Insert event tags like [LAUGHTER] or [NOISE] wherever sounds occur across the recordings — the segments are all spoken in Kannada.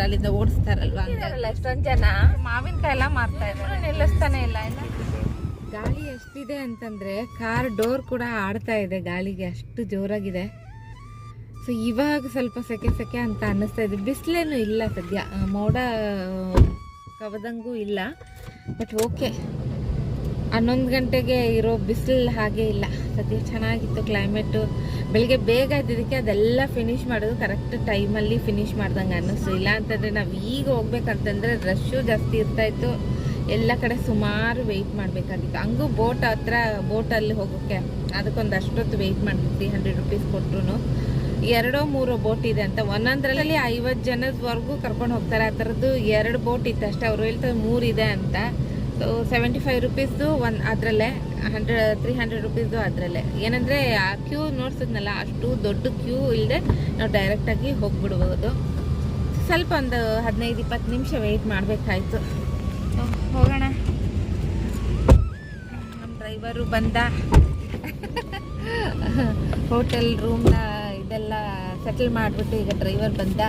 ಮಾಡಿದ್ರೆ ಅಲ್ಲಿಂದ ಓಡಿಸ್ತಾರಲ್ವಾ ಎಷ್ಟೊಂದ್ ಜನ ಮಾವಿನಕಾಯಿ ಎಲ್ಲ ಮಾರ್ತಾ ಇದ್ದಾರೆ. ನಿಲ್ಲಿಸ್ತಾನೆ ಇಲ್ಲ ಇನ್ನು. ಗಾಳಿ ಎಷ್ಟಿದೆ ಅಂತಂದ್ರೆ ಕಾರ್ ಡೋರ್ ಕೂಡ ಆಡ್ತಾ ಇದೆ ಗಾಳಿಗೆ ಅಷ್ಟು ಜೋರಾಗಿದೆ. ಸೊ ಇವಾಗ ಸ್ವಲ್ಪ ಸೆಕೆ ಸೆಕೆ ಅಂತ ಅನ್ನಿಸ್ತಾ ಇದೆ. ಬಿಸಿಲೇನು ಇಲ್ಲ ಸದ್ಯ. ಮೋಡ ಕವದಂಗೂ ಇಲ್ಲ. ಬಟ್ ಓಕೆ ಹನ್ನೊಂದು ಗಂಟೆಗೆ ಇರೋ ಬಿಸಿಲು ಹಾಗೆ ಇಲ್ಲ. ಸದ್ಯ ಚೆನ್ನಾಗಿತ್ತು ಕ್ಲೈಮೇಟು ಬೆಳಿಗ್ಗೆ ಬೇಗ ಇದ್ದಿದ್ದಕ್ಕೆ ಅದೆಲ್ಲ ಫಿನಿಶ್ ಮಾಡೋದು ಕರೆಕ್ಟ್ ಟೈಮಲ್ಲಿ ಫಿನಿಶ್ ಮಾಡ್ದಂಗೆ ಅನ್ನಿಸ್ತು. ಇಲ್ಲ ಅಂತಂದರೆ ನಾವು ಈಗ ಹೋಗ್ಬೇಕಂತಂದರೆ ರಶ್ಶು ಜಾಸ್ತಿ ಇರ್ತಾಯಿತ್ತು ಎಲ್ಲ ಕಡೆ ಸುಮಾರು ವೆಯ್ಟ್ ಮಾಡಬೇಕಾಗಿತ್ತು. ಹಂಗೂ ಬೋಟ್ ಹತ್ರ ಬೋಟಲ್ಲಿ ಹೋಗೋಕ್ಕೆ ಅದಕ್ಕೊಂದು ಅಷ್ಟೊತ್ತು ವೆಯ್ಟ್ ಮಾಡಿದ್ವಿ ತ್ರೀ ಹಂಡ್ರೆಡ್ ರುಪೀಸ್ ಕೊಟ್ಟರು ಎರಡೋ ಮೂರೋ ಬೋಟ್ ಇದೆ ಅಂತ. ಒಂದೊಂದರಲ್ಲಿ ಐವತ್ತು ಜನದವರೆಗೂ ಕರ್ಕೊಂಡು ಹೋಗ್ತಾರೆ. ಆ ಥರದ್ದು ಎರಡು ಬೋಟ್ ಇತ್ತು ಅಷ್ಟೇ. ಅವರು ಹೇಳ್ತಾರೆ ಮೂರು ಇದೆ ಅಂತ. ಸೊ ಸೆವೆಂಟಿ ಫೈವ್ ರುಪೀಸ್ದು ಒಂದು ಅದರಲ್ಲೇ ಹಂಡ್ರೆಡ್ ತ್ರೀ ಹಂಡ್ರೆಡ್ ರುಪೀಸು ಅದರಲ್ಲೇ. ಏನಂದರೆ ಆ ಕ್ಯೂ ನೋಡ್ಸಿದ್ನಲ್ಲ ಅಷ್ಟು ದೊಡ್ಡ ಕ್ಯೂ ಇಲ್ಲದೆ ನಾವು ಡೈರೆಕ್ಟಾಗಿ ಹೋಗ್ಬಿಡ್ಬೋದು. ಸ್ವಲ್ಪ ಒಂದು ಹದಿನೈದು ಇಪ್ಪತ್ತು ನಿಮಿಷ ವೆಯ್ಟ್ ಮಾಡಬೇಕಾಯ್ತು. ಹೋಗೋಣ. ನಮ್ಮ ಡ್ರೈವರು ಬಂದ. ಹೋಟೆಲ್ ರೂಮ್ನ ಇದೆಲ್ಲ ಸೆಟಲ್ ಮಾಡಿಬಿಟ್ಟು ಈಗ ಡ್ರೈವರ್ ಬಂದ.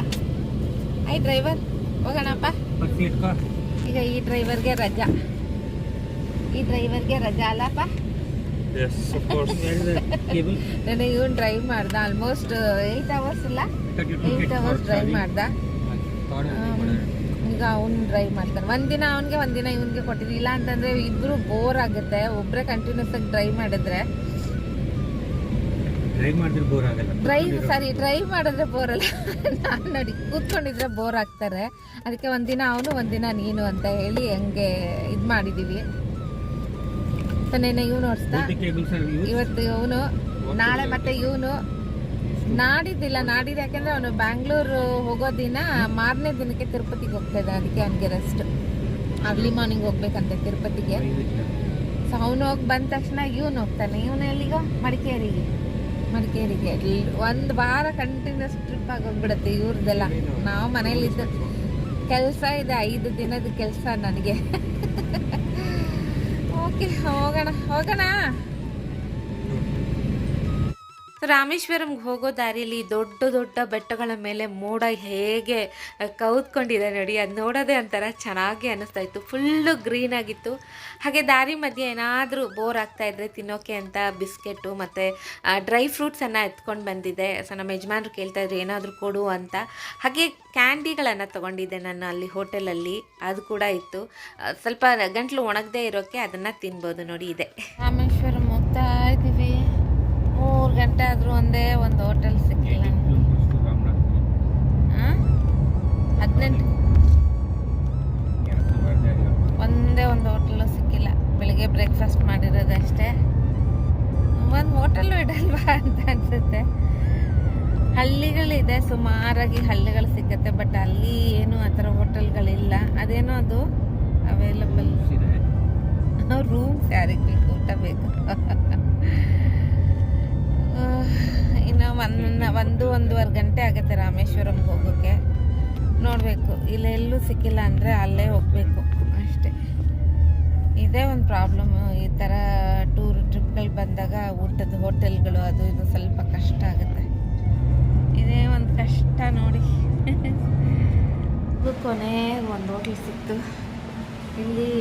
ಆಯ್ತು ಡ್ರೈವರ್ ಹೋಗೋಣಪ್ಪ. ಈಗ ಈ ಡ್ರೈವರ್ಗೆ ರಜಾ. ಈ ಡ್ರೈವರ್ಗೆ ರಜಾ ಅಲ್ಲಪ್ಪ ನಾನು? ಇವನು ಡ್ರೈವ್ ಮಾಡ್ದ ಆಲ್ಮೋಸ್ಟ್ ಏಯ್ಟ್ ಅವರ್ಸ್ ಇಲ್ಲ. ಏಯ್ಟ್ ಅವರ್ಸ್ ಡ್ರೈವ್ ಮಾಡ್ದ. ಈಗ ಅವ್ನು ಡ್ರೈವ್ ಮಾಡ್ತಾನೆ. ಒಂದಿನ ಅವನಿಗೆ ಒಂದಿನ ಇವನಿಗೆ ಕೊಟ್ಟಿದ್ದೀನಿ ಇಲ್ಲ ಅಂತಂದ್ರೆ ಇಬ್ರು ಬೋರ್ ಆಗುತ್ತೆ. ಒಬ್ಬರೇ ಕಂಟಿನ್ಯೂಸ್ ಆಗಿ ಡ್ರೈವ್ ಮಾಡಿದ್ರೆ. ಡ್ರೈವ್ ಮಾಡಿದ್ರೆ ಬೋರ್ ಆಗಲ್ಲ. ಡ್ರೈವ್ ಸಾರಿ ಡ್ರೈವ್ ಮಾಡಿದ್ರೆ ಬೋರ್ ಅಲ್ಲ. [LAUGHS] ನಾನು ನೋಡಿ ಕೂತ್ಕೊಂಡಿದ್ರೆ ಬೋರ್ ಆಗ್ತಾರೆ. ಅದಕ್ಕೆ ಒಂದಿನ ಅವನು ಒಂದಿನ ನೀನು ಅಂತ ಹೇಳಿ ಹಂಗೆ ಇದು ಮಾಡಿದೀವಿ. ನೆನ್ನೆ ಇವನು ಹೊಡ್ಸ್ತಾ ಇವತ್ತು ಇವನು ನಾಳೆ ಮತ್ತೆ ಇವನು. ನಾಡಿದ್ದಿಲ್ಲ ನಾಡಿದ್ದು ಯಾಕಂದ್ರೆ ಅವನು ಬ್ಯಾಂಗ್ಳೂರು ಹೋಗೋ ದಿನ ಮಾರನೇ ದಿನಕ್ಕೆ ತಿರುಪತಿಗೆ ಹೋಗ್ತಾ ಇದ್ದ ಅದಕ್ಕೆ ಅವನಿಗೆ ರೆಸ್ಟ್ ಅರ್ಲಿ ಮಾರ್ನಿಂಗ್ ಹೋಗ್ಬೇಕಂತೆ ತಿರುಪತಿಗೆ. ಸೊ ಅವನು ಹೋಗಿ ಬಂದ ತಕ್ಷಣ ಇವನು ಹೋಗ್ತಾನೆ. ಇವನು ಎಲ್ಲಿಗ? ಮಡಿಕೇರಿಗೆ. ಮಡಿಕೇರಿಗೆ. ಒಂದು ವಾರ ಕಂಟಿನ್ಯೂಸ್ ಟ್ರಿಪ್ ಆಗೋಗ್ಬಿಡುತ್ತೆ ಇವ್ರದ್ದೆಲ್ಲ ನಾವು ಮನೇಲಿದ್ದು ಕೆಲಸ ಇದೆ ಐದು ದಿನದ ಕೆಲಸ ನನಗೆ. [LAUGHS] ಓಕೆ ಹೋಗೋಣ ಹೋಗೋಣ. ರಾಮೇಶ್ವರಂಗೆ ಹೋಗೋ ದಾರಿಯಲ್ಲಿ ದೊಡ್ಡ ದೊಡ್ಡ ಬೆಟ್ಟಗಳ ಮೇಲೆ ಮೋಡ ಹೇಗೆ ಕೌದ್ಕೊಂಡಿದೆ ನೋಡಿ, ಅದು ನೋಡೋದೇ ಒಂಥರ ಚೆನ್ನಾಗಿ ಅನ್ನಿಸ್ತಾ ಇತ್ತು. ಫುಲ್ಲು ಗ್ರೀನ್ ಆಗಿತ್ತು. ಹಾಗೆ ದಾರಿ ಮಧ್ಯೆ ಏನಾದರೂ ಬೋರ್ ಆಗ್ತಾ ಇದ್ರೆ ತಿನ್ನೋಕೆ ಅಂತ ಬಿಸ್ಕೆಟು ಮತ್ತು ಡ್ರೈ ಫ್ರೂಟ್ಸನ್ನು ಎತ್ಕೊಂಡು ಬಂದಿದ್ದೆ ಸೊ ನಮ್ಮ ಯಜಮಾನ್ರು ಕೇಳ್ತಾ ಇದ್ರು, ಏನಾದರೂ ಕೊಡು ಅಂತ. ಹಾಗೆ ಕ್ಯಾಂಡಿಗಳನ್ನು ತೊಗೊಂಡಿದ್ದೆ ನಾನು ಅಲ್ಲಿ ಹೋಟೆಲಲ್ಲಿ. ಅದು ಕೂಡ ಇತ್ತು. ಸ್ವಲ್ಪ ಗಂಟ್ಲು ಒಣಗದೇ ಇರೋಕ್ಕೆ ಅದನ್ನು ತಿನ್ಬೋದು ನೋಡಿ, ಇದೆ. ರಾಮೇಶ್ವರ ಹೋಗ್ತಾ ಮೂರು ಗಂಟೆ ಆದರೂ ಒಂದೇ ಒಂದು ಹೋಟೆಲ್ ಸಿಕ್ಕಿಲ್ಲ. ಹದಿನೆಂಟು. ಒಂದೇ ಒಂದು ಹೋಟೆಲು ಸಿಕ್ಕಿಲ್ಲ. ಬೆಳಿಗ್ಗೆ ಬ್ರೇಕ್ಫಾಸ್ಟ್ ಮಾಡಿರೋದಷ್ಟೇ ಒಂದು ಹೋಟೆಲು ಇಡಲ್ವಾ ಅಂತ ಅನ್ಸುತ್ತೆ. ಹಳ್ಳಿಗಳಿದೆ ಸುಮಾರಾಗಿ ಹಳ್ಳಿಗಳು ಸಿಕ್ಕತ್ತೆ ಬಟ್ ಅಲ್ಲಿ ಏನು ಆ ಥರ ಹೋಟೆಲ್ಗಳಿಲ್ಲ ಅದೇನೋ ಅದು ಅವೈಲಬಲ್ ರೂಮ್ಸ್ ಯಾರಿಗೆ ಬೇಕು? ಊಟ ಬೇಕು? [LAUGHS] ಇನ್ನು ಒಂದು ಒಂದು ಒಂದೂವರೆ ಗಂಟೆ ಆಗುತ್ತೆ ರಾಮೇಶ್ವರಂಗೆ ಹೋಗೋಕ್ಕೆ ನೋಡಬೇಕು ಇಲ್ಲೆಲ್ಲೂ ಸಿಕ್ಕಿಲ್ಲ ಅಂದರೆ ಅಲ್ಲೇ ಹೋಗಬೇಕು ಅಷ್ಟೇ. ಇದೇ ಒಂದು ಪ್ರಾಬ್ಲಮ್ಮು ಈ ಥರ ಟೂರ್ ಟ್ರಿಪ್ಗಳು ಬಂದಾಗ ಊಟದ ಹೋಟೆಲ್ಗಳು ಅದು ಇದು ಸ್ವಲ್ಪ ಕಷ್ಟ ಆಗುತ್ತೆ. ಇದೇ ಒಂದು ಕಷ್ಟ ನೋಡಿ. [LAUGHS] ಕೊನೆ ಒಂದು ಹೋಟ್ಲ್ ಸಿಕ್ತು. ಇಲ್ಲಿ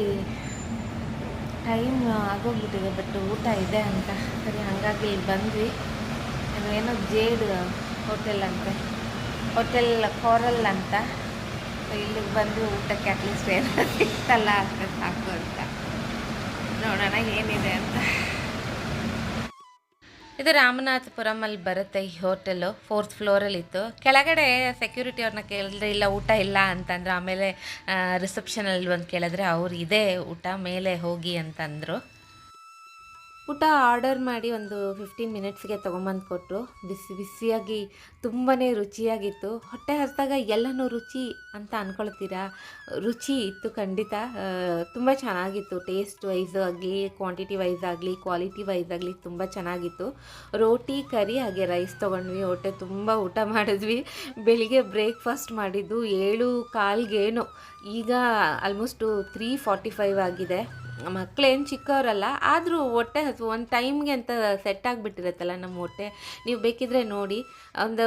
ಟೈಮ್ ಆಗೋಗ್ಬಿಟ್ಟಿದೆ ಬಟ್ ಊಟ ಇದೆ ಅಂತ. ಸರಿ, ಹಾಗಾಗಿ ಇಲ್ಲಿ ಬಂದ್ವಿ. ಏನೋ ಜೇಡ್ ಹೋಟೆಲ್ ಅಂತೆ. ಹೋಟೆಲ್ ಕೋರಲ್ ಅಂತ. ಇಲ್ಲಿಗೆ ಬಂದು ಊಟಕ್ಕೆ ಅಟ್ಲೀಸ್ಟ್ ಏನೋ ಸಿಕ್ತಲ್ಲ ಅಂತ ಸಾಕು ಅಂತ. ನೋಡೋಣ ಏನಿದೆ ಅಂತ. ಇದು ರಾಮನಾಥಪುರಂ ಅಲ್ಲಿ ಬರುತ್ತೆ ಈ ಹೋಟೆಲು ಫೋರ್ತ್ ಫ್ಲೋರಲ್ಲಿ ಇತ್ತು. ಕೆಳಗಡೆ ಸೆಕ್ಯೂರಿಟಿ ಅವ್ರನ್ನ ಕೇಳಿದ್ರೆ, ಇಲ್ಲ, ಊಟ ಇಲ್ಲ ಅಂತಂದ್ರೆ. ಆಮೇಲೆ ರಿಸೆಪ್ಷನಲ್ಲಿ ಒಂದು ಕೇಳಿದ್ರೆ, ಅವ್ರು ಇದೇ ಊಟ, ಮೇಲೆ ಹೋಗಿ ಅಂತಂದರು. ಊಟ ಆರ್ಡರ್ ಮಾಡಿ ಒಂದು ಫಿಫ್ಟೀನ್ ಮಿನಿಟ್ಸ್ಗೆ ತೊಗೊಂಬಂದು ಕೊಟ್ಟರು ಬಿಸಿ ಬಿಸಿಯಾಗಿ ತುಂಬಾ ರುಚಿಯಾಗಿತ್ತು. ಹೊಟ್ಟೆ ಹಸಿದಾಗ ಎಲ್ಲನೂ ರುಚಿ ಅಂತ ಅಂದ್ಕೊಳ್ತೀರಾ ರುಚಿ ಇತ್ತು ಖಂಡಿತ. ತುಂಬ ಚೆನ್ನಾಗಿತ್ತು. ಟೇಸ್ಟ್ ವೈಸ್ ಆಗಲಿ ಕ್ವಾಂಟಿಟಿ ವೈಸ್ ಆಗಲಿ ಕ್ವಾಲಿಟಿ ವೈಸ್ ಆಗಲಿ ತುಂಬ ಚೆನ್ನಾಗಿತ್ತು. ರೋಟಿ, ಕರಿ, ಹಾಗೆ ರೈಸ್ ತೊಗೊಂಡ್ವಿ. ಹೊಟ್ಟೆ ತುಂಬ ಊಟ ಮಾಡಿದ್ವಿ. ಬೆಳಿಗ್ಗೆ ಬ್ರೇಕ್ಫಾಸ್ಟ್ ಮಾಡಿದ್ದು ಏಳು ಕಾಲ್ಗೇನು. ಈಗ ಆಲ್ಮೋಸ್ಟು ತ್ರೀ ಫಾರ್ಟಿ ಫೈವ್ ಆಗಿದೆ. ಮಕ್ಕಳೇನು ಚಿಕ್ಕವರಲ್ಲ, ಆದರೂ ಹೊಟ್ಟೆ ಹಸು, ಒಂದು ಟೈಮ್ಗೆ ಅಂತ ಸೆಟ್ ಆಗಿಬಿಟ್ಟಿರುತ್ತಲ್ಲ ನಮ್ಮ ಹೊಟ್ಟೆ. ನೀವು ಬೇಕಿದ್ರೆ ನೋಡಿ. ಒಂದು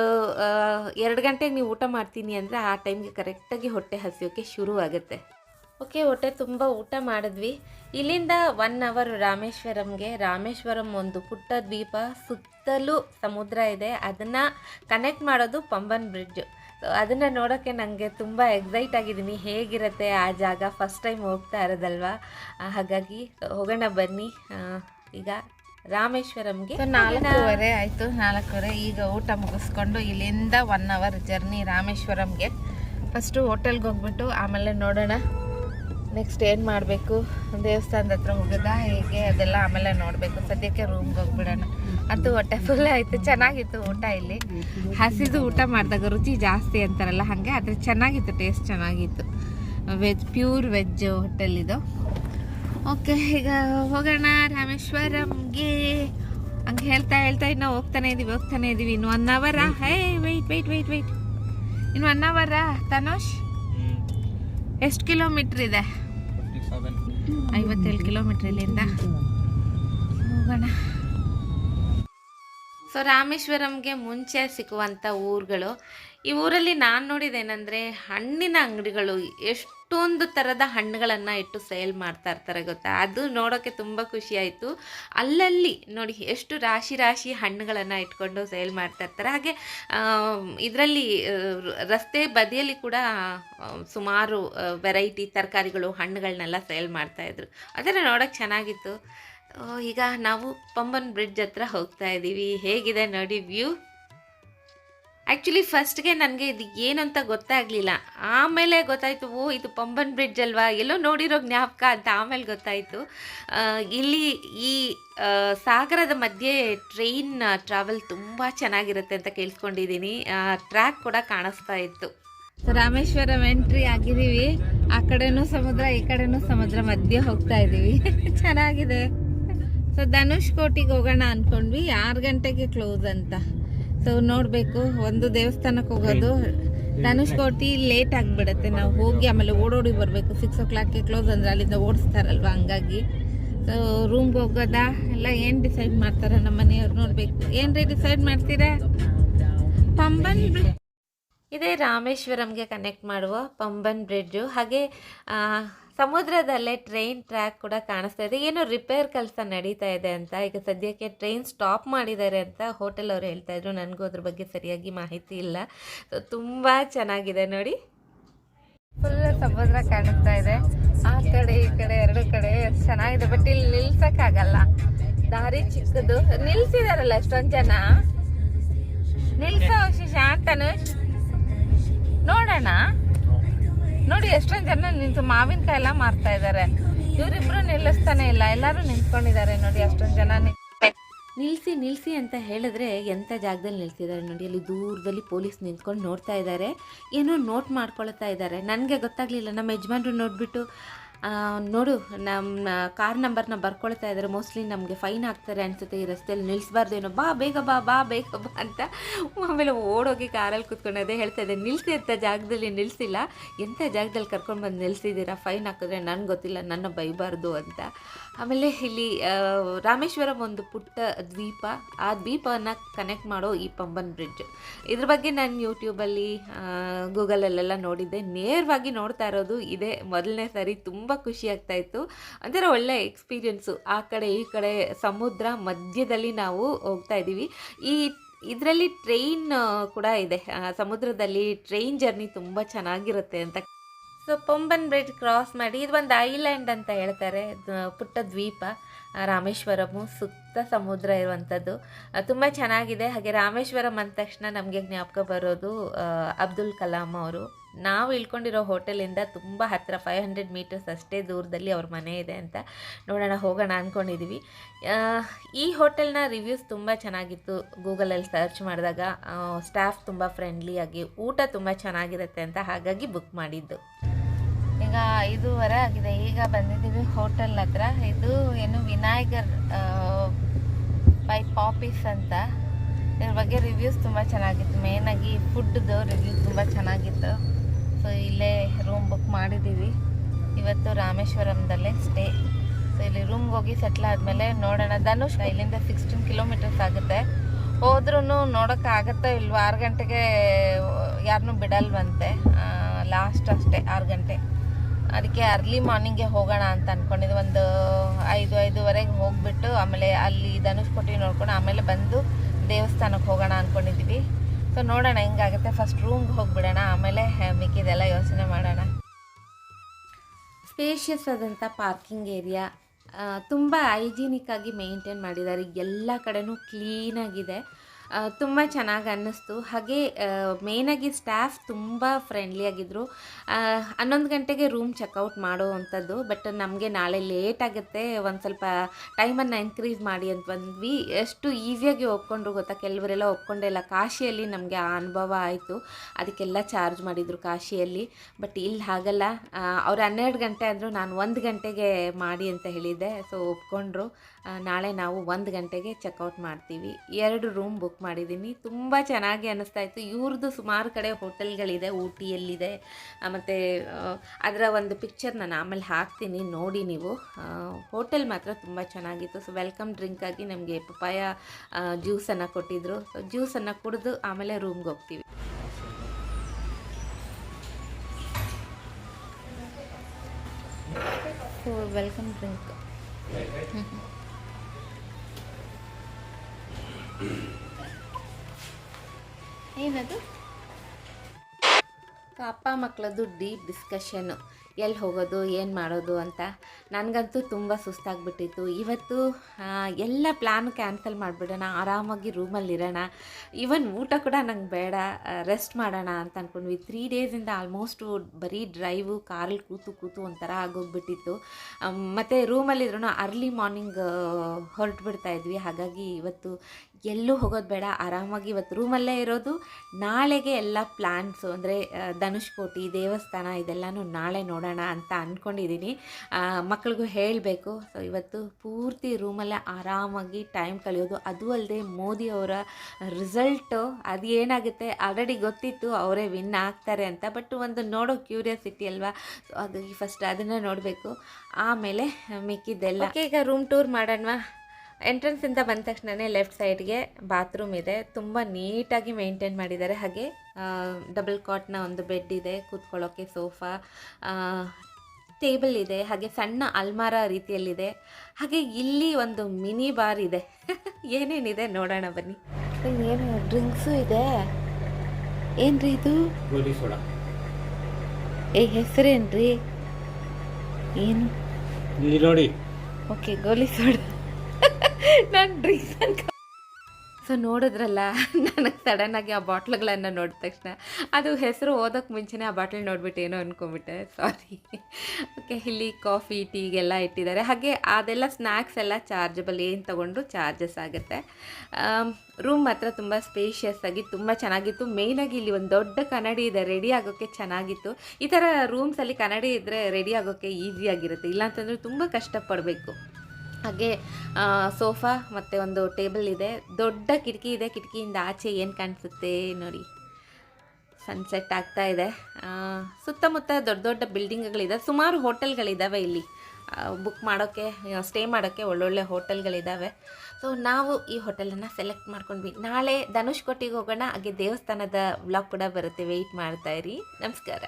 ಎರಡು ಗಂಟೆಗೆ ನೀವು ಊಟ ಮಾಡ್ತೀನಿ ಅಂದರೆ ಆ ಟೈಮ್ಗೆ ಕರೆಕ್ಟಾಗಿ ಹೊಟ್ಟೆ ಹಸಿಯೋಕ್ಕೆ ಶುರು ಆಗುತ್ತೆ. ಓಕೆ, ಹೊಟ್ಟೆ ತುಂಬ ಊಟ ಮಾಡಿದ್ವಿ. ಇಲ್ಲಿಂದ ಒನ್ ಅವರ್ ರಾಮೇಶ್ವರಂಗೆ. ರಾಮೇಶ್ವರಂ ಒಂದು ಪುಟ್ಟ ದ್ವೀಪ, ಸುತ್ತಲೂ ಸಮುದ್ರ ಇದೆ. ಅದನ್ನು ಕನೆಕ್ಟ್ ಮಾಡೋದು ಪಂಬನ್ ಬ್ರಿಡ್ಜ್ ಅದನ್ನು ನೋಡೋಕ್ಕೆ ನನಗೆ ತುಂಬ ಎಕ್ಸೈಟ್ ಆಗಿದ್ದೀನಿ. ಹೇಗಿರುತ್ತೆ ಆ ಜಾಗ? ಫಸ್ಟ್ ಟೈಮ್ ಹೋಗ್ತಾ ಇರೋದಲ್ವಾ? ಹಾಗಾಗಿ ಹೋಗೋಣ ಬನ್ನಿ. ಈಗ ರಾಮೇಶ್ವರಂಗೆ ನಾಲ್ಕೂವರೆ ಆಯಿತು. ನಾಲ್ಕೂವರೆ. ಈಗ ಊಟ ಮುಗಿಸ್ಕೊಂಡು ಇಲ್ಲಿಂದ ಒನ್ ಅವರ್ ಜರ್ನಿ ರಾಮೇಶ್ವರಂಗೆ. ಫಸ್ಟು ಹೋಟೆಲ್ಗೆ ಹೋಗ್ಬಿಟ್ಟು ಆಮೇಲೆ ನೋಡೋಣ. ನೆಕ್ಸ್ಟ್ ಏನು ಮಾಡಬೇಕು? ದೇವಸ್ಥಾನದ ಹತ್ರ ಹೋಗೋದ? ಹೇಗೆ? ಅದೆಲ್ಲ ಆಮೇಲೆ ನೋಡಬೇಕು. ಸದ್ಯಕ್ಕೆ ರೂಮ್ಗೆ ಹೋಗ್ಬಿಡೋಣ. ಅದು ಹೊಟ್ಟೆ ಫುಲ್ ಆಯಿತು. ಚೆನ್ನಾಗಿತ್ತು ಊಟ ಇಲ್ಲಿ. ಹಸಿದು ಊಟ ಮಾಡಿದಾಗ ರುಚಿ ಜಾಸ್ತಿ ಅಂತಾರಲ್ಲ ಹಾಗೆ, ಆದರೆ ಚೆನ್ನಾಗಿತ್ತು ಟೇಸ್ಟ್ ಚೆನ್ನಾಗಿತ್ತು. ವೆಜ್ ಪ್ಯೂರ್ ವೆಜ್ ಹೋಟೆಲ್ ಇದು. ಓಕೆ ಈಗ ಹೋಗೋಣ ರಾಮೇಶ್ವರಂಗೆ. ಹಂಗೆ ಹೇಳ್ತಾ ಹೇಳ್ತಾ ಇನ್ನು ಹೋಗ್ತಾನೆ ಇದೀವಿ ಹೋಗ್ತಾನೆ ಇದೀವಿ. ಇನ್ನು ಒನ್ ಅವರಾ hey wait wait wait wait ಇನ್ನು ಒನ್ ಅವರಾ ತನುಷ್? ಎಷ್ಟು ಕಿಲೋಮೀಟ್ರ್ ಇದೆ? ಐವತ್ತೇಳು ಕಿಲೋಮೀಟ್ರ್ ಇಲ್ಲಿಂದ. ಹೋಗೋಣ. ಸೊ, ರಾಮೇಶ್ವರಂಗೆ ಮುಂಚೆ ಸಿಗುವಂಥ ಊರುಗಳು. ಈ ಊರಲ್ಲಿ ನಾನು ನೋಡಿದ್ದೇನೆಂದರೆ ಹಣ್ಣಿನ ಅಂಗಡಿಗಳು ಎಷ್ಟೊಂದು ಥರದ ಹಣ್ಣುಗಳನ್ನು ಇಟ್ಟು ಸೇಲ್ ಮಾಡ್ತಾ ಇರ್ತಾರೆ ಗೊತ್ತಾ? ಅದು ನೋಡೋಕ್ಕೆ ತುಂಬ ಖುಷಿ ಆಯಿತು. ಅಲ್ಲಲ್ಲಿ ನೋಡಿ ಎಷ್ಟು ರಾಶಿ ರಾಶಿ ಹಣ್ಣುಗಳನ್ನು ಇಟ್ಕೊಂಡು ಸೇಲ್ ಮಾಡ್ತಾ ಇರ್ತಾರೆ. ಹಾಗೆ ಇದರಲ್ಲಿ ರಸ್ತೆ ಬದಿಯಲ್ಲಿ ಕೂಡ ಸುಮಾರು ವೆರೈಟಿ ತರಕಾರಿಗಳು, ಹಣ್ಣುಗಳನ್ನೆಲ್ಲ ಸೇಲ್ ಮಾಡ್ತಾಯಿದ್ರು ಅದನ್ನು ನೋಡೋಕ್ಕೆ ಚೆನ್ನಾಗಿತ್ತು. ಈಗ ನಾವು ಪಂಬನ್ ಬ್ರಿಡ್ಜ್ ಹತ್ರ ಹೋಗ್ತಾ ಇದ್ದೀವಿ ಹೇಗಿದೆ ನೋಡಿ ವ್ಯೂ? ಆ್ಯಕ್ಚುಲಿ ಫಸ್ಟ್ಗೆ ನನಗೆ ಇದು ಏನಂತ ಗೊತ್ತಾಗಲಿಲ್ಲ ಆಮೇಲೆ ಗೊತ್ತಾಯಿತು, ಓ, ಇದು ಪಂಬನ್ ಬ್ರಿಡ್ಜ್ ಅಲ್ವಾ? ಎಲ್ಲೋ ನೋಡಿರೋ ಜ್ಞಾಪಕ ಅಂತ ಆಮೇಲೆ ಗೊತ್ತಾಯಿತು. ಇಲ್ಲಿ ಈ ಸಾಗರದ ಮಧ್ಯೆ ಟ್ರೈನ್ ಟ್ರಾವೆಲ್ ತುಂಬ ಚೆನ್ನಾಗಿರುತ್ತೆ ಅಂತ ಕೇಳಿಸ್ಕೊಂಡಿದ್ದೀನಿ. ಟ್ರ್ಯಾಕ್ ಕೂಡ ಕಾಣಿಸ್ತಾ ಇತ್ತು. ರಾಮೇಶ್ವರಂ ಎಂಟ್ರಿ ಆಗಿದ್ದೀವಿ. ಆ ಕಡೆನೂ ಸಮುದ್ರ, ಈ ಕಡೆನೂ ಸಮುದ್ರ ಮಧ್ಯೆ ಹೋಗ್ತಾ ಇದ್ದೀವಿ. [LAUGHS] ಚೆನ್ನಾಗಿದೆ. ಸೊ ಧನುಷ್ ಕೋಟಿಗೆ ಹೋಗೋಣ ಅಂದ್ಕೊಂಡ್ವಿ ಆರು ಗಂಟೆಗೆ ಕ್ಲೋಸ್ ಅಂತ. ಸೊ ನೋಡಬೇಕು, ಒಂದು ದೇವಸ್ಥಾನಕ್ಕೆ ಹೋಗೋದು. ಧನುಷ್ಕೋಟಿ ಲೇಟ್ ಆಗಿಬಿಡತ್ತೆ. ನಾವು ಹೋಗಿ ಆಮೇಲೆ ಓಡೋಡಿ ಬರಬೇಕು. ಸಿಕ್ಸ್ ಓ ಕ್ಲಾಕ್ಗೆ ಕ್ಲೋಸ್ ಅಂದ್ರೆ ಅಲ್ಲಿಂದ ಓಡಿಸ್ತಾರಲ್ವ ಹಂಗಾಗಿ. ಸೊ ರೂಮ್ಗೆ ಹೋಗೋದಾ? ಎಲ್ಲ ಏನು ಡಿಸೈಡ್ ಮಾಡ್ತಾರೆ ನಮ್ಮ ಮನೆಯವ್ರು ನೋಡಬೇಕು. ಏನ್ರಿ ಡಿಸೈಡ್ ಮಾಡ್ತೀರಾ? ಪಂಬನ್ ಇದೇ ರಾಮೇಶ್ವರಂಗೆ ಕನೆಕ್ಟ್ ಮಾಡುವ ಪಂಬನ್ ಬ್ರಿಡ್ಜು ಹಾಗೆ ಸಮುದ್ರದಲ್ಲೇ ಟ್ರೈನ್ ಟ್ರ್ಯಾಕ್ ಕೂಡ ಕಾಣಿಸ್ತಾ ಇದೆ. ಏನೋ ರಿಪೇರ್ ಕೆಲಸ ನಡೀತಾ ಇದೆ ಅಂತ. ಈಗ ಸದ್ಯಕ್ಕೆ ಟ್ರೈನ್ ಸ್ಟಾಪ್ ಮಾಡಿದ್ದಾರೆ ಅಂತ ಹೋಟೆಲ್ ಅವರು ಹೇಳ್ತಾ ಇದ್ರು. ನನಗೂ ಅದ್ರ ಬಗ್ಗೆ ಸರಿಯಾಗಿ ಮಾಹಿತಿ ಇಲ್ಲ. ಸೊ ತುಂಬ ಚೆನ್ನಾಗಿದೆ ನೋಡಿ. ಫುಲ್ ಸಮುದ್ರ ಕಾಣಿಸ್ತಾ ಇದೆ. ಆ ಕಡೆ ಈ ಕಡೆ ಎರಡು ಕಡೆ ಚೆನ್ನಾಗಿದೆ ಬಟ್ ಇಲ್ಲಿ ನಿಲ್ಸಕ್ಕಾಗಲ್ಲ. ದಾರಿ ಚಿಕ್ಕದು. ನಿಲ್ಸಿದಾರಲ್ಲ ಎಷ್ಟೊಂದ್ ಜನ? ನಿಲ್ಸೋ ಶಾಂತನು ನೋಡೋಣ. ನೋಡಿ ಎಷ್ಟೊಂದ್ ಜನ ನಿಂತು ಮಾವಿನಕಾಯಿ ಎಲ್ಲ ಮಾರ್ತಾ ಇದಾರೆ. ಇವರಿಬ್ರು ನಿಲ್ಲಿಸ್ತಾನೆ ಇಲ್ಲ, ಎಲ್ಲಾರು ನಿಂತ್ಕೊಂಡಿದ್ದಾರೆ ನೋಡಿ, ಅಷ್ಟೊಂದ್ ಜನ ನಿಲ್ಸಿ ನಿಲ್ಲಿಸಿ ಅಂತ ಹೇಳಿದ್ರೆ ಎಂಥ ಜಾಗದಲ್ಲಿ ನಿಲ್ಸಿದ್ದಾರೆ ನೋಡಿ, ಅಲ್ಲಿ ದೂರದಲ್ಲಿ ಪೊಲೀಸ್ ನಿಂತ್ಕೊಂಡು ನೋಡ್ತಾ ಇದ್ದಾರೆ. ಏನೋ ನೋಟ್ ಮಾಡ್ಕೊಳ್ತಾ ಇದ್ದಾರೆ. ನನಗೆ ಗೊತ್ತಾಗಲಿಲ್ಲ, ನಮ್ಮ ಯಜಮಾನ್ರು ನೋಡಿಬಿಟ್ಟು ನೋಡು ನಮ್ಮ ಕಾರ್ ನಂಬರ್ನ ಬರ್ಕೊಳ್ತಾ ಇದ್ದಾರೆ ಮೋಸ್ಟ್ಲಿ ನಮಗೆ ಫೈನ್ ಹಾಕ್ತಾರೆ ಅನಿಸುತ್ತೆ ಈ ರಸ್ತೆಯಲ್ಲಿ ನಿಲ್ಲಿಸ್ಬಾರ್ದೇನೋ ಬಾ, ಬೇಗ ಬಾ ಬಾ, ಬೇಗ ಬಾ ಅಂತ ಆಮೇಲೆ ಓಡೋಗಿ ಕಾರಲ್ಲಿ ಕುತ್ಕೊಂಡು ಅದೇ ಹೇಳ್ತಾ ಇದ್ದೆ ನಿಲ್ಲಿಸಿ ಅಂತ ಜಾಗದಲ್ಲಿ ನಿಲ್ಲಿಸಿಲ್ಲ ಎಂಥ ಜಾಗದಲ್ಲಿ ಕರ್ಕೊಂಡು ಬಂದು ನಿಲ್ಲಿಸಿದ್ದೀರಾ ಫೈನ್ ಹಾಕಿದ್ರೆ ನನಗೆ ಗೊತ್ತಿಲ್ಲ. ನನ್ನ ಬೈಬಾರ್ದು ಅಂತ. ಆಮೇಲೆ ಇಲ್ಲಿ ರಾಮೇಶ್ವರಂ ಒಂದು ಪುಟ್ಟ ದ್ವೀಪ. ಆ ದ್ವೀಪವನ್ನು ಕನೆಕ್ಟ್ ಮಾಡೋ ಈ ಪಂಬನ್ ಬ್ರಿಡ್ಜ್ ಇದ್ರ ಬಗ್ಗೆ ನಾನು ಯೂಟ್ಯೂಬಲ್ಲಿ ಗೂಗಲಲ್ಲೆಲ್ಲ ನೋಡಿದ್ದೆ. ನೇರವಾಗಿ ನೋಡ್ತಾ ಇರೋದು ಇದೇ ಮೊದಲನೇ ಸಾರಿ. ತುಂಬ ಖುಷಿ ಆಗ್ತಾ ಇತ್ತು. ಒಂಥರ ಒಳ್ಳೆ ಎಕ್ಸ್ಪೀರಿಯೆನ್ಸು ಆ ಕಡೆ ಈ ಕಡೆ ಸಮುದ್ರ ಮಧ್ಯದಲ್ಲಿ ನಾವು ಹೋಗ್ತಾ ಇದ್ದೀವಿ. ಈ ಇದರಲ್ಲಿ ಟ್ರೈನ್ ಕೂಡ ಇದೆ. ಸಮುದ್ರದಲ್ಲಿ ಟ್ರೈನ್ ಜರ್ನಿ ತುಂಬ ಚೆನ್ನಾಗಿರುತ್ತೆ ಅಂತ ಸೊ ಪೊಂಬನ್ ಬ್ರಿಡ್ಜ್ ಕ್ರಾಸ್ ಮಾಡಿ, ಇದು ಒಂದು ಐಲ್ಯಾಂಡ್ ಅಂತ ಹೇಳ್ತಾರೆ. ಪುಟ್ಟ ದ್ವೀಪ ರಾಮೇಶ್ವರಮು, ಸುತ್ತ ಸಮುದ್ರ ಇರುವಂಥದ್ದು. ತುಂಬ ಚೆನ್ನಾಗಿದೆ. ಹಾಗೆ ರಾಮೇಶ್ವರಂ ಅಂದ ತಕ್ಷಣ ನಮಗೆ ಜ್ಞಾಪಕ ಬರೋದು ಅಬ್ದುಲ್ ಕಲಾಂ ಅವರು. ನಾವು ಇಳ್ಕೊಂಡಿರೋ ಹೋಟೆಲಿಂದ ತುಂಬ ಹತ್ತಿರ ಫೈವ್ ಹಂಡ್ರೆಡ್ ಮೀಟರ್ಸ್ ಅಷ್ಟೇ ದೂರದಲ್ಲಿ ಅವ್ರ ಮನೆ ಇದೆ ಅಂತ ನೋಡೋಣ, ಹೋಗೋಣ ಅಂದ್ಕೊಂಡಿದ್ದೀವಿ ಈ ಹೋಟೆಲ್ನ ರಿವ್ಯೂಸ್ ತುಂಬ ಚೆನ್ನಾಗಿತ್ತು. ಗೂಗಲಲ್ಲಿ ಸರ್ಚ್ ಮಾಡಿದಾಗ ಸ್ಟಾಫ್ ತುಂಬ ಫ್ರೆಂಡ್ಲಿಯಾಗಿ ಊಟ ತುಂಬ ಚೆನ್ನಾಗಿರುತ್ತೆ ಅಂತ ಹಾಗಾಗಿ ಬುಕ್ ಮಾಡಿದ್ದು. ಈಗ ಐದೂವರೆ ಆಗಿದೆ. ಈಗ ಬಂದಿದ್ದೀವಿ ಹೋಟೆಲ್ ಹತ್ರ. ಇದು ಏನು ವಿನಾಯಕರ್ ಬೈ ಪಾಪೀಸ್ ಅಂತ. ಇದ್ರ ಬಗ್ಗೆ ರಿವ್ಯೂಸ್ ತುಂಬ ಚೆನ್ನಾಗಿತ್ತು. ಮೇಯ್ನಾಗಿ ಫುಡ್ದು ರಿವ್ಯೂಸ್ ತುಂಬ ಚೆನ್ನಾಗಿತ್ತು. ಸೊ ಇಲ್ಲೇ ರೂಮ್ ಬುಕ್ ಮಾಡಿದ್ದೀವಿ. ಇವತ್ತು ರಾಮೇಶ್ವರಂದಲ್ಲೇ ಸ್ಟೇ ಸೊ ಇಲ್ಲಿ ರೂಮ್ಗೆ ಹೋಗಿ ಸೆಟ್ಲ್ ಆದಮೇಲೆ ನೋಡೋಣ. ಧನುಷ್ ಇಲ್ಲಿಂದ ಸಿಕ್ಸ್ಟೀನ್ ಕಿಲೋಮೀಟರ್ಸ್ ಆಗುತ್ತೆ. ಹೋದ್ರೂ ನೋಡೋಕೆ ಆಗುತ್ತೋ ಇಲ್ವೋ? ಆರು ಗಂಟೆಗೆ ಯಾರನ್ನೂ ಬಿಡಲ್ವಂತೆ. ಲಾಸ್ಟ್ ಅಷ್ಟೇ, ಆರು ಗಂಟೆ. ಅದಕ್ಕೆ ಅರ್ಲಿ ಮಾರ್ನಿಂಗ್ಗೆ ಹೋಗೋಣ ಅಂತ ಅಂದ್ಕೊಂಡಿದ್ದು ಒಂದು ಐದು, ಐದುವರೆಗೆ ಹೋಗಿಬಿಟ್ಟು ಆಮೇಲೆ ಅಲ್ಲಿ ಧನುಷ್ಕೋಟಿ ನೋಡ್ಕೊಂಡು ಆಮೇಲೆ ಬಂದು ದೇವಸ್ಥಾನಕ್ಕೆ ಹೋಗೋಣ ಅಂದ್ಕೊಂಡಿದ್ವಿ ಸೊ ನೋಡೋಣ ಹೆಂಗಾಗುತ್ತೆ. ಫಸ್ಟ್ ರೂಮ್ಗೆ ಹೋಗಿಬಿಡೋಣ. ಆಮೇಲೆ ಮಿಕ್ಕಿದೆಲ್ಲ ಯೋಚನೆ ಮಾಡೋಣ. ಸ್ಪೇಷಿಯಸ್ ಆದಂಥ ಪಾರ್ಕಿಂಗ್ ಏರಿಯಾ ತುಂಬ ಹೈಜೀನಿಕ್ ಆಗಿ ಮೇಂಟೈನ್ ಮಾಡಿದ್ದಾರೆ. ಎಲ್ಲ ಕಡೆಯೂ ಕ್ಲೀನಾಗಿದೆ ತುಂಬ ಚೆನ್ನಾಗಿ ಅನ್ನಿಸ್ತು. ಹಾಗೆ ಮೇನಾಗಿ ಸ್ಟಾಫ್ ತುಂಬ ಫ್ರೆಂಡ್ಲಿ ಆಗಿದ್ದರು ಹನ್ನೊಂದು ಗಂಟೆಗೆ ರೂಮ್ ಚೆಕ್ಔಟ್ ಮಾಡೋ ಅಂಥದ್ದು ಬಟ್ ನಮಗೆ ನಾಳೆ ಲೇಟ್ ಆಗುತ್ತೆ. ಒಂದು ಸ್ವಲ್ಪ ಟೈಮನ್ನು ಎನ್ಕ್ರೀಸ್ ಮಾಡಿ ಅಂತ ಬಂದ್ವಿ. ಎಷ್ಟು ಈಸಿಯಾಗಿ ಒಪ್ಕೊಂಡ್ರು ಗೊತ್ತಾ? ಕೆಲವರೆಲ್ಲ ಒಪ್ಕೊಂಡೇ ಇಲ್ಲ. ಕಾಶಿಯಲ್ಲಿ ನಮಗೆ ಆ ಅನುಭವ ಆಯಿತು. ಅದಕ್ಕೆಲ್ಲ ಚಾರ್ಜ್ ಮಾಡಿದರು ಕಾಶಿಯಲ್ಲಿ. ಬಟ್ ಇಲ್ಲಿ ಹಾಗಲ್ಲ. ಅವ್ರು ಹನ್ನೆರಡು ಗಂಟೆ ಆದರೂ ನಾನು ಒಂದು ಗಂಟೆಗೆ ಮಾಡಿ ಅಂತ ಹೇಳಿದ್ದೆ. ಸೊ ಒಪ್ಕೊಂಡ್ರು. ನಾಳೆ ನಾವು ಒಂದು ಗಂಟೆಗೆ ಚೆಕ್ಔಟ್ ಮಾಡ್ತೀವಿ. ಎರಡು ರೂಮ್ ಬುಕ್ ಮಾಡಿದ್ದೀನಿ. ತುಂಬ ಚೆನ್ನಾಗಿ ಅನ್ನಿಸ್ತಾ ಇತ್ತು. ಇವ್ರದ್ದು ಸುಮಾರು ಕಡೆ ಹೋಟೆಲ್ಗಳಿದೆ ಊಟಿಯಲ್ಲಿದೆ. ಮತ್ತು ಅದರ ಒಂದು ಪಿಕ್ಚರ್ ನಾನು ಆಮೇಲೆ ಹಾಕ್ತೀನಿ. ನೋಡಿ ನೀವು. ಹೋಟೆಲ್ ಮಾತ್ರ ತುಂಬ ಚೆನ್ನಾಗಿತ್ತು. ಸೊ ವೆಲ್ಕಮ್ ಡ್ರಿಂಕ್ ಆಗಿ ನಮಗೆ ಪಪ್ಪಾಯ ಜ್ಯೂಸನ್ನು ಕೊಟ್ಟಿದ್ದರು ಸೊ ಜ್ಯೂಸನ್ನು ಕುಡಿದು ಆಮೇಲೆ ರೂಮ್ಗೆ ಹೋಗ್ತೀವಿ. ಸೊ ವೆಲ್ಕಮ್ ಡ್ರಿಂಕ್ [CLEARS THROAT] ಏನದು? ಅಪ್ಪ ಮಕ್ಕಳದ್ದು ಡೀಪ್ ಡಿಸ್ಕಷನ್ನು ಎಲ್ಲಿ ಹೋಗೋದು, ಏನು ಮಾಡೋದು ಅಂತ. ನನಗಂತೂ ತುಂಬ ಸುಸ್ತಾಗ್ಬಿಟ್ಟಿತ್ತು. ಇವತ್ತು ಎಲ್ಲ ಪ್ಲ್ಯಾನ್ ಕ್ಯಾನ್ಸಲ್ ಮಾಡಿಬಿಡೋಣ, ಆರಾಮಾಗಿ ರೂಮಲ್ಲಿರೋಣ. ಈವನ್ ಊಟ ಕೂಡ ನಂಗೆ ಬೇಡ ರೆಸ್ಟ್ ಮಾಡೋಣ ಅಂತ ಅಂದ್ಕೊಂಡ್ವಿ ತ್ರೀ ಡೇಸಿಂದ ಆಲ್ಮೋಸ್ಟು ಬರೀ ಡ್ರೈವು ಕಾರಲ್ಲಿ ಕೂತು ಕೂತು ಒಂಥರ ಆಗೋಗ್ಬಿಟ್ಟಿತ್ತು. ಮತ್ತು ರೂಮಲ್ಲಿದ್ರೂ ಅರ್ಲಿ ಮಾರ್ನಿಂಗ್ ಹೊರಟು ಬಿಡ್ತಾ ಇದ್ವಿ. ಹಾಗಾಗಿ ಇವತ್ತು ಎಲ್ಲೂ ಹೋಗೋದು ಬೇಡ. ಆರಾಮಾಗಿ ಇವತ್ತು ರೂಮಲ್ಲೇ ಇರೋದು. ನಾಳೆಗೆ ಎಲ್ಲ ಪ್ಲ್ಯಾನ್ಸು ಅಂದರೆ ಧನುಷ್ಕೋಟಿ, ದೇವಸ್ಥಾನ ಇದೆಲ್ಲನೂ ನಾಳೆ ನೋಡೋಣ ಅಂತ ಅಂದ್ಕೊಂಡಿದ್ದೀನಿ ಮಕ್ಳಿಗೂ ಹೇಳಬೇಕು. ಸೊ ಇವತ್ತು ಪೂರ್ತಿ ರೂಮಲ್ಲೇ ಆರಾಮಾಗಿ ಟೈಮ್ ಕಳೆಯೋದು. ಅದು ಅಲ್ಲದೆ ಮೋದಿ ಅವರ ರಿಸಲ್ಟು ಅದು ಏನಾಗುತ್ತೆ? ಆಲ್ರೆಡಿ ಗೊತ್ತಿತ್ತು. ಅವರೇ ವಿನ್ ಆಗ್ತಾರೆ ಅಂತ. ಬಟ್ ಒಂದು ನೋಡೋ ಕ್ಯೂರಿಯಾಸಿಟಿ ಅಲ್ವಾ? ಸೊ ಅದು ಫಸ್ಟ್ ಅದನ್ನು ನೋಡಬೇಕು. ಆಮೇಲೆ ಮಿಕ್ಕಿದ್ದೆಲ್ಲ. ಈಗ ರೂಮ್ ಟೂರ್ ಮಾಡೋಣವಾ? ಎಂಟ್ರೆನ್ಸಿಂದ ಬಂದ ತಕ್ಷಣವೇ ಲೆಫ್ಟ್ ಸೈಡ್ಗೆ ಬಾತ್ರೂಮ್ ಇದೆ. ತುಂಬ ನೀಟಾಗಿ ಮೇಂಟೈನ್ ಮಾಡಿದ್ದಾರೆ. ಹಾಗೆ ಡಬಲ್ ಕಾಟ್ನ ಒಂದು ಬೆಡ್ ಇದೆ ಕೂತ್ಕೊಳ್ಳೋಕ್ಕೆ ಸೋಫಾ ಟೇಬಲ್ ಇದೆ. ಹಾಗೆ ಸಣ್ಣ ಅಲ್ಮಾರ ರೀತಿಯಲ್ಲಿದೆ. ಹಾಗೆ ಇಲ್ಲಿ ಒಂದು ಮಿನಿ ಬಾರ್ ಇದೆ. [LAUGHS] ಏನೇನಿದೆ ನೋಡೋಣ ಬನ್ನಿ. ಏನು ಡ್ರಿಂಕ್ಸು ಇದೆ. ಏನ್ರಿ ಇದು? ಗೋಲಿ ಸೋಡಾ. ಏ ಹೆಸರೇನ್ರಿ? ಏನು? ಇಲ್ಲಿ ನೋಡಿ. ಓಕೆ ಗೋಲಿ ಸೋಡ. ನಾನು ಡ್ರಿಂಕ್ಸ್ ಅನ್ಕ ಸೊ ನೋಡಿದ್ರಲ್ಲ, ನನಗೆ ಸಡನ್ ಆಗಿ ಆ ಬಾಟ್ಲುಗಳನ್ನು ನೋಡಿದ ತಕ್ಷಣ, ಅದು ಹೆಸರು ಓದೋಕ್ಕೆ ಮುಂಚೆನೇ ಆ ಬಾಟ್ಲ್ ನೋಡ್ಬಿಟ್ಟು ಏನೋ ಅಂದ್ಕೊಂಬಿಟ್ಟೆ ಸಾರಿ ಓಕೆ ಇಲ್ಲಿ ಕಾಫಿ ಟೀಗೆಲ್ಲ ಇಟ್ಟಿದ್ದಾರೆ. ಹಾಗೆ ಅದೆಲ್ಲ ಸ್ನ್ಯಾಕ್ಸ್ ಎಲ್ಲ ಚಾರ್ಜಬಲ್ ಏನು ತೊಗೊಂಡ್ರು ಚಾರ್ಜಸ್ ಆಗುತ್ತೆ. ರೂಮ್ ಮಾತ್ರ ತುಂಬ ಸ್ಪೇಷಿಯಸ್ ಆಗಿ ತುಂಬ ಚೆನ್ನಾಗಿತ್ತು. ಮೇಯ್ನಾಗಿ ಇಲ್ಲಿ ಒಂದು ದೊಡ್ಡ ಕನ್ನಡಿ ಇದೆ ರೆಡಿ ಆಗೋಕ್ಕೆ ಚೆನ್ನಾಗಿತ್ತು. ಈ ಥರ ರೂಮ್ಸಲ್ಲಿ ಕನ್ನಡಿ ಇದ್ದರೆ ರೆಡಿ ಆಗೋಕ್ಕೆ ಈಸಿಯಾಗಿರುತ್ತೆ ಇಲ್ಲಾಂತಂದರೆ ತುಂಬ ಕಷ್ಟಪಡಬೇಕು. ಹಾಗೆ ಸೋಫಾ ಮತ್ತು ಒಂದು ಟೇಬಲ್ ಇದೆ. ದೊಡ್ಡ ಕಿಟಕಿ ಇದೆ. ಕಿಟಕಿಯಿಂದ ಆಚೆ ಏನು ಕಾಣಿಸುತ್ತೆ ನೋಡಿ. ಸನ್ಸೆಟ್ ಆಗ್ತಾ ಇದೆ. ಸುತ್ತಮುತ್ತ ದೊಡ್ಡ ದೊಡ್ಡ ಬಿಲ್ಡಿಂಗ್ಗಳಿದೆ ಸುಮಾರು ಹೋಟೆಲ್ಗಳಿದ್ದಾವೆ ಇಲ್ಲಿ. ಬುಕ್ ಮಾಡೋಕ್ಕೆ ಸ್ಟೇ ಮಾಡೋಕ್ಕೆ ಒಳ್ಳೊಳ್ಳೆ ಹೋಟೆಲ್ಗಳಿದ್ದಾವೆ ಸೊ ನಾವು ಈ ಹೋಟೆಲನ್ನು ಸೆಲೆಕ್ಟ್ ಮಾಡ್ಕೊಂಡ್ವಿ. ನಾಳೆ ಧನುಷ್ಕೋಟಿಗೆ ಹೋಗೋಣ. ಹಾಗೆ ದೇವಸ್ಥಾನದ ವ್ಲಾಗ್ ಕೂಡ ಬರುತ್ತೆ. ವೆಯ್ಟ್ ಮಾಡ್ತಾ ಇರಿ. ನಮಸ್ಕಾರ.